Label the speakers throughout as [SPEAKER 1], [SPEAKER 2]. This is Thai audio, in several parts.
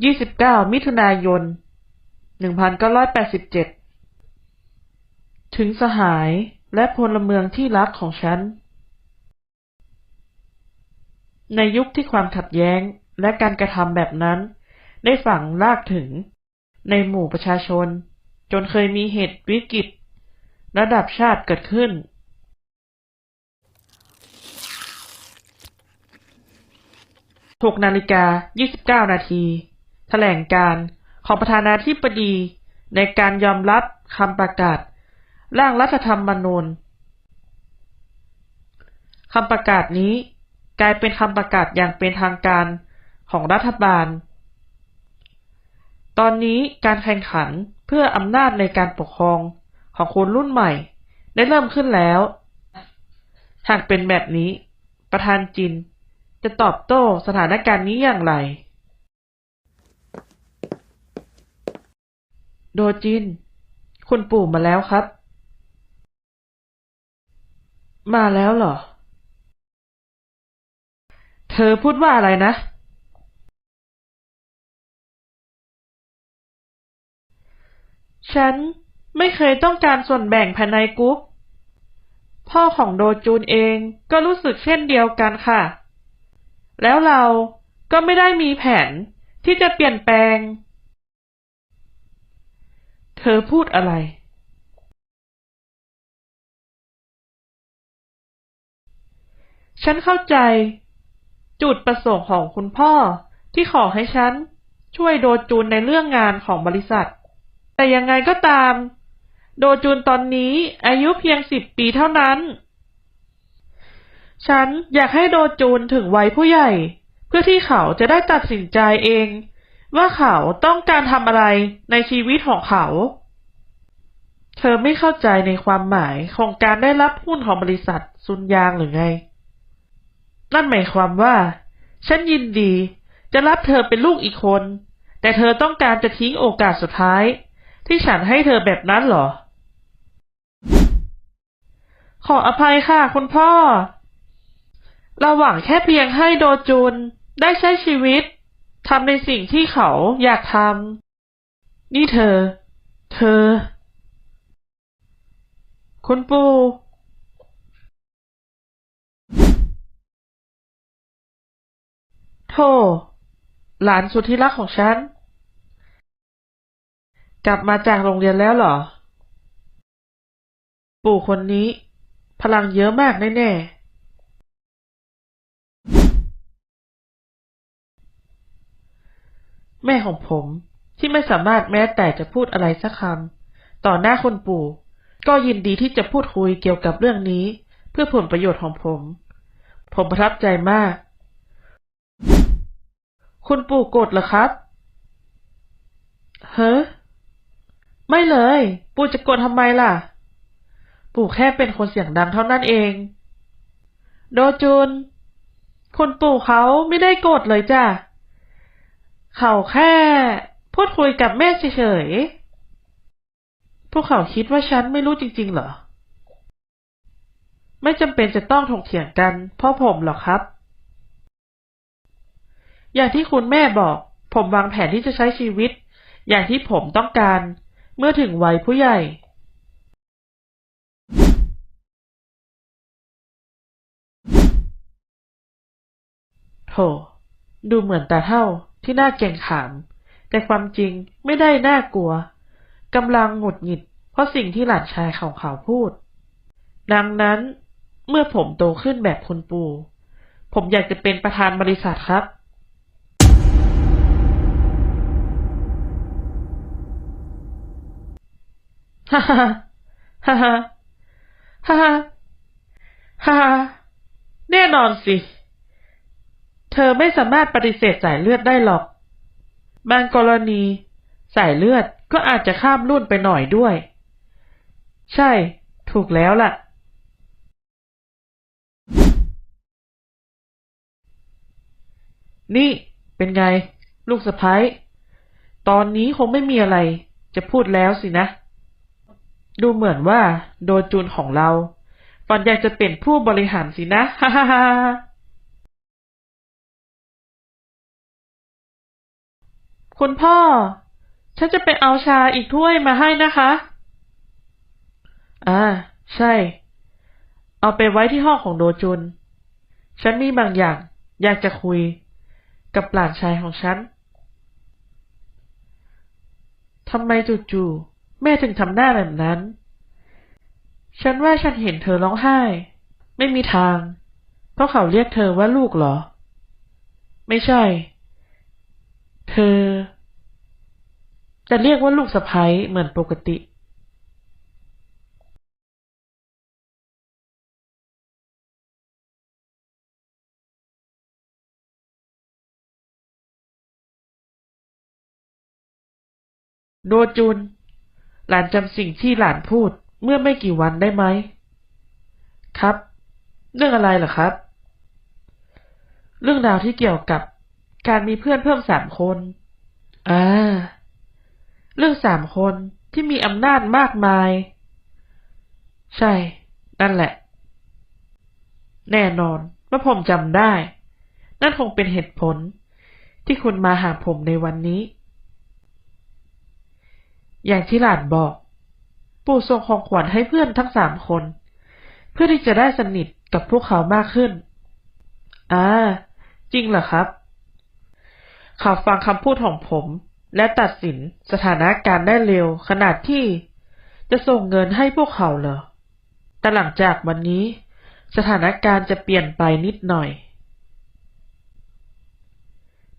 [SPEAKER 1] 29มิถุนายน1987ถึงสหายและพลเมืองที่รักของฉัน ในยุคที่ความขัดแย้งและการกระทำแบบนั้น ได้ฝังรากถึง ในหมู่ประชาชน จนเคยมีเหตุวิกฤต ระดับชาติเกิดขึ้น 6นาฬิกา29 นาที แถลงการของประธานาธิบดีในการยอมรับคำประกาศ ร่างรัฐธรรมนูญคำประกาศนี้กลายเป็นคำประกาศอย่างเป็นทางการของรัฐบาล ตอนนี้การแข่งขันเพื่ออำนาจในการปกครองของคนรุ่นใหม่ ได้เริ่มขึ้นแล้ว หากเป็นแบบนี้ ประธานจินจะตอบโต้สถานการณ์นี้อย่างไร โดจิน คุณปู่มาแล้วครับ มาแล้วเหรอ เธอพูดว่าอะไรนะ ฉันไม่เคยต้องการส่วนแบ่งภายในกรุ๊ป พ่อของโดจูนเองก็รู้สึกเช่นเดียวกันค่ะ แล้วเราก็ไม่ได้มีแผนที่จะเปลี่ยนแปลง เธอพูดอะไร ฉันเข้าใจ จุดประสงค์ของคุณพ่อที่ขอให้ฉันช่วยโดจูนในเรื่องงานของบริษัท แต่ยังไงก็ตาม โดจูนตอนนี้อายุเพียงสิบปีเท่านั้น ฉันอยากให้โดจูนถึงวัยผู้ใหญ่ เพื่อที่เขาจะได้ตัดสินใจเอง ว่าเขาต้องการทำอะไรในชีวิตของเขา เธอไม่เข้าใจในความหมายของการได้รับหุ้นของบริษัทซุนยางหรือไง นั่นหมายความว่า ฉันยินดีจะรับเธอเป็นลูกอีกคน แต่เธอต้องการจะทิ้งโอกาสสุดท้าย ที่ฉันให้เธอแบบนั้นเหรอ ขออภัยค่ะคุณพ่อเราหวังแค่เพียงให้โดจูนได้ใช้ชีวิต ทำในสิ่งที่เขาอยากทำนี่เธอ เธอ คุณปู่โธ่หลานสุดที่รักของฉัน กลับมาจากโรงเรียนแล้วเหรอ ปู่คนนี้ พลังเยอะมากแน่ๆ แม่ของผมที่ไม่สามารถแม้แต่จะพูดอะไรสักคำต่อหน้าคนปู่ ก็ยินดีที่จะพูดคุยเกี่ยวกับเรื่องนี้ เพื่อผลประโยชน์ของผม ผมประทับใจมาก คุณปู่โกรธเหรอครับเฮ้ไม่เลย ปู่จะโกรธทำไมล่ะ ปู่แค่เป็นคนเสียงดังเท่านั้นเอง โดจุน คุณปู่เขาไม่ได้โกรธเลยจ้ะ เขาแค่ พูดคุยกับแม่เฉยๆ พวกเขาคิดว่าฉันไม่รู้จริงๆ เหรอ ไม่จำเป็นจะต้องถกเถียงกัน เพราะผมหรอกครับ อย่างที่คุณแม่บอก ผมวางแผนที่จะใช้ชีวิต อย่างที่ผมต้องการ เมื่อถึงวัยผู้ใหญ่โถดูเหมือนตาเท่า ที่น่าเก่งขาม แต่ความจริงไม่ได้น่ากลัวกำลังหงุดหงิด เพราะสิ่งที่หลานชายของเขาพูด ดังนั้นเมื่อผมโตขึ้นแบบคุณปู่ ผมอยากจะเป็นประธานบริษัทครับ ฮ่าฮ่าฮ่าฮ่าฮ่าฮ่าแน่นอนสิ เธอไม่สามารถปฏิเสธสายเลือดได้หรอก บางกรณี สายเลือดก็อาจจะข้ามรุ่นไปหน่อยด้วย ใช่ ถูกแล้วล่ะ นี่เป็นไง ลูกสะพ้ายตอนนี้คงไม่มีอะไร จะพูดแล้วสินะ ดูเหมือนว่าโดจูนของเราฝันอยากจะเป็นผู้บริหารสินะ ฮ่าฮ่าฮ่า คุณพ่อ ฉันจะไปเอาชาอีกถ้วยมาให้นะคะ อ่า ใช่ เอาไปไว้ที่ห้องของโดจุน ฉันมีบางอย่าง อยากจะคุย กับหลานชายของฉันทำไมจู่ๆแม่ถึงทำหน้าแบบนั้น ฉันว่าฉันเห็นเธอร้องไห้ ไม่มีทาง เพราะเขาเรียกเธอว่าลูกเหรอ ไม่ใช่ เธอ จะเรียกว่าลูกสะใภ้เหมือนปกติโดจุน หลานจำสิ่งที่หลานพูดเมื่อไม่กี่วันได้ไหม ครับ เรื่องอะไรเหรอครับ เรื่องราวที่เกี่ยวกับ การมีเพื่อนเพิ่มสามคน อ่า เรื่องสามคนที่มีอำนาจมากมาย ใช่ นั่นแหละ แน่นอนว่าผมจำได้ นั่นคงเป็นเหตุผลที่คุณมาหาผมในวันนี้ อย่างที่หลานบอก ปู่ส่งของขวัญให้เพื่อนทั้งสามคน เพื่อที่จะได้สนิทกับพวกเขามากขึ้น อ่า จริงเหรอครับ เขาฟังคำพูดของผม และตัดสินสถานการณ์ได้เร็ว ขนาดที่ จะส่งเงินให้พวกเขาเหรอ แต่หลังจากวันนี้ สถานการณ์จะเปลี่ยนไปนิดหน่อย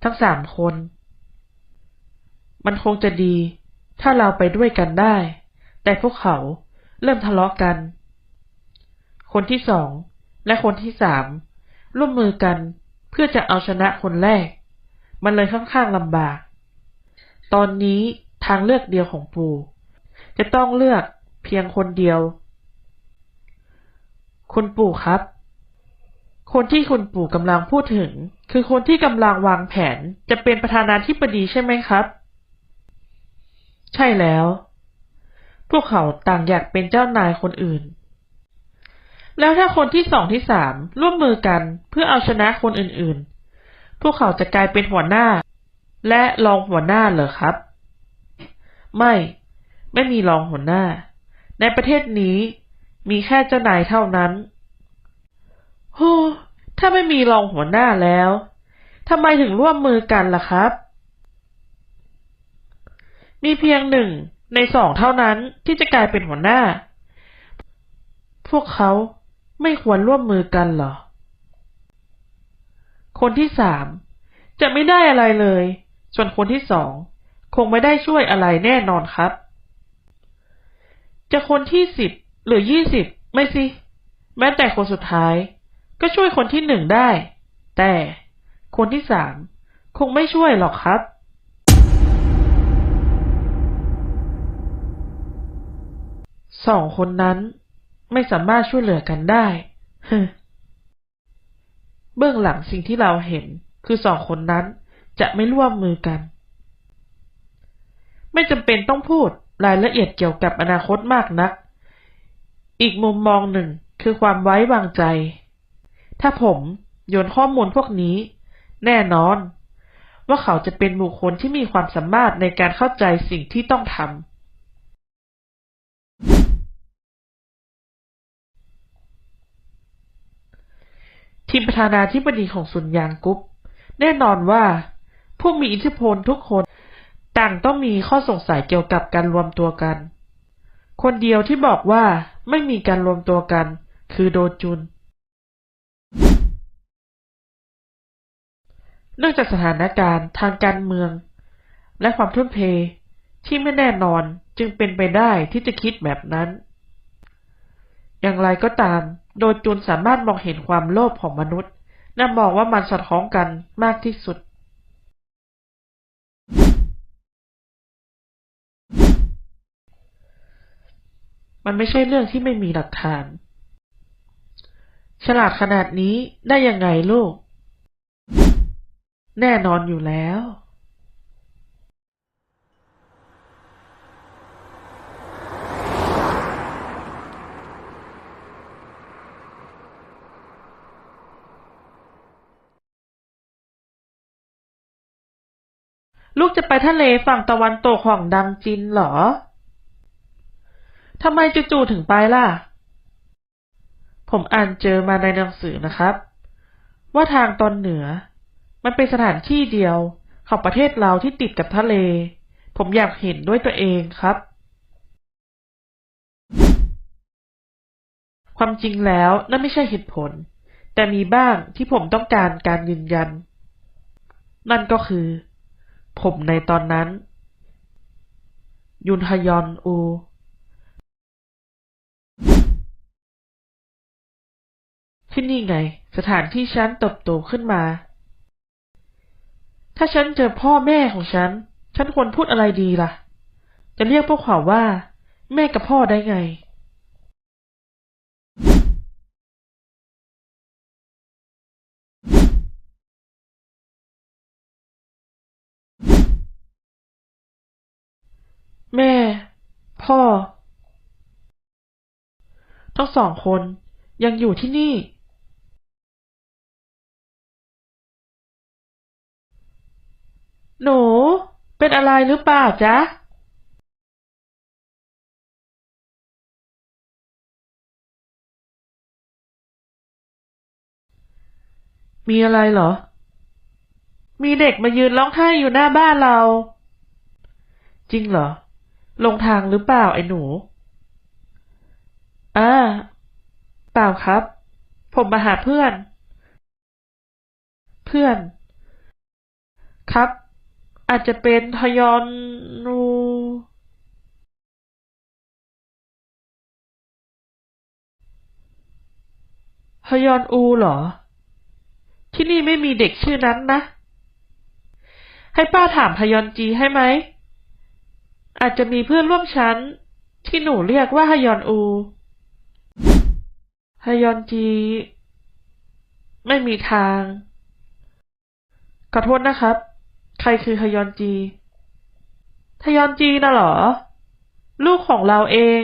[SPEAKER 1] ทั้งสามคน มันคงจะดี ถ้าเราไปด้วยกันได้ แต่พวกเขาเริ่มทะเลาะกัน คนที่สองและคนที่สามร่วมมือกันเพื่อจะเอาชนะคนแรก มันเลยค่อนข้างลำบาก ตอนนี้ทางเลือกเดียวของปู่จะต้องเลือกเพียงคนเดียว คุณปู่ครับ คนที่คุณปู่กำลังพูดถึง คือคนที่กำลังวางแผนจะเป็นประธานาธิบดีใช่ไหมครับ ใช่แล้ว พวกเขาต่างอยากเป็นเจ้านายคนอื่น แล้วถ้าคนที่สองที่สามร่วมมือกันเพื่อเอาชนะคนอื่น พวกเขาจะกลายเป็นหัวหน้า และรองหัวหน้าเหรอครับ ไม่ ไม่มีรองหัวหน้า ในประเทศนี้ มีแค่เจ้านายเท่านั้นโฮถ้าไม่มีรองหัวหน้าแล้วทำไมถึงร่วมมือกันล่ะครับ มีเพียงหนึ่งในสองเท่านั้นที่จะกลายเป็นหัวหน้า พวกเขาไม่ควรร่วมมือกันเหรอ คนที่สามจะไม่ได้อะไรเลย ส่วนคนที่สองคงไม่ได้ช่วยอะไรแน่นอนครับ จะคนที่สิบหรือยี่สิบไม่สิ แม้แต่คนสุดท้าย ก็ช่วยคนที่หนึ่งได้ แต่คนที่สามคงไม่ช่วยหรอกครับ สองคนนั้นไม่สามารถช่วยเหลือกันได้ฮึ เบื้องหลังสิ่งที่เราเห็นคือสองคนนั้นจะไม่ร่วมมือกัน ไม่จำเป็นต้องพูดรายละเอียดเกี่ยวกับอนาคตมากนัก อีกมุมมองหนึ่งคือความไว้วางใจ ถ้าผมโยนข้อมูลพวกนี้ แน่นอน ว่าเขาจะเป็นบุคคลที่มีความสามารถในการเข้าใจสิ่งที่ต้องทำ ทีมประธานาธิบดีของซุนยางกุ๊ปแน่นอนว่า ผู้มีอิทธิพลทุกคนต่างต้องมีข้อสงสัยเกี่ยวกับการรวมตัวกัน คนเดียวที่บอกว่าไม่มีการรวมตัวกัน คือโดจุน เนื่องจากสถานการณ์ทางการเมือง และความทุ่มเทที่ไม่แน่นอนจึงเป็นไปได้ที่จะคิดแบบนั้น อย่างไรก็ตาม โดยจุนสามารถมองเห็นความโลภของมนุษย์และมองว่ามันสอดคล้องกันมากที่สุดมันไม่ใช่เรื่องที่ไม่มีหลักฐาน ฉลาดขนาดนี้ได้ยังไงลูก แน่นอนอยู่แล้ว ลูกจะไปทะเลฝั่งตะวันตกของดังจินเหรอ ทำไมจู่ๆถึงไปล่ะ ผมอ่านเจอมาในหนังสือนะครับ ว่าทางตอนเหนือ มันเป็นสถานที่เดียวของประเทศเราที่ติดกับทะเล ผมอยากเห็นด้วยตัวเองครับ ความจริงแล้วนั่นไม่ใช่เหตุผล แต่มีบ้างที่ผมต้องการการยืนยัน นั่นก็คือ ผมในตอนนั้น ยุนฮยอนอูที่นี่ไง สถานที่ฉันเติบโตขึ้นมา ถ้าฉันเจอพ่อแม่ของฉัน ฉันควรพูดอะไรดีล่ะ จะเรียกพวกเขาว่า แม่กับพ่อได้ไง แม่ พ่อ ทั้งสองคนยังอยู่ที่นี่ หนูเป็นอะไรหรือเปล่าจ๊ะ มีอะไรเหรอ มีเด็กมายืนร้องไห้อยู่หน้าบ้านเรา จริงเหรอ ลงทางหรือเปล่าไอ้หนูอ่าเปล่าครับ ผมมาหาเพื่อน เพื่อน ครับ อาจจะเป็นทยอนนูฮยอนอูเหรอ ที่นี่ไม่มีเด็กชื่อนั้นนะ ให้ป้าถามฮยอนจีให้ไหม อาจจะมีเพื่อนร่วมชั้น ที่หนูเรียกว่าฮยอนอูฮยอนจี ไม่มีทาง ขอโทษนะครับ ใครคือฮยอนจีฮยอนจีน่ะหรอ ลูกของเราเอง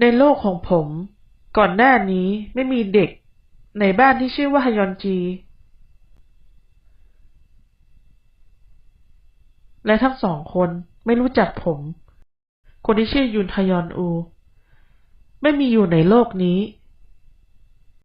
[SPEAKER 1] ในโลกของผม ก่อนหน้านี้ไม่มีเด็กในบ้านที่ชื่อว่าฮยอนจี และทั้งสองคนไม่รู้จักผม คนที่ชื่อยุนทยอนอู ไม่มีอยู่ในโลกนี้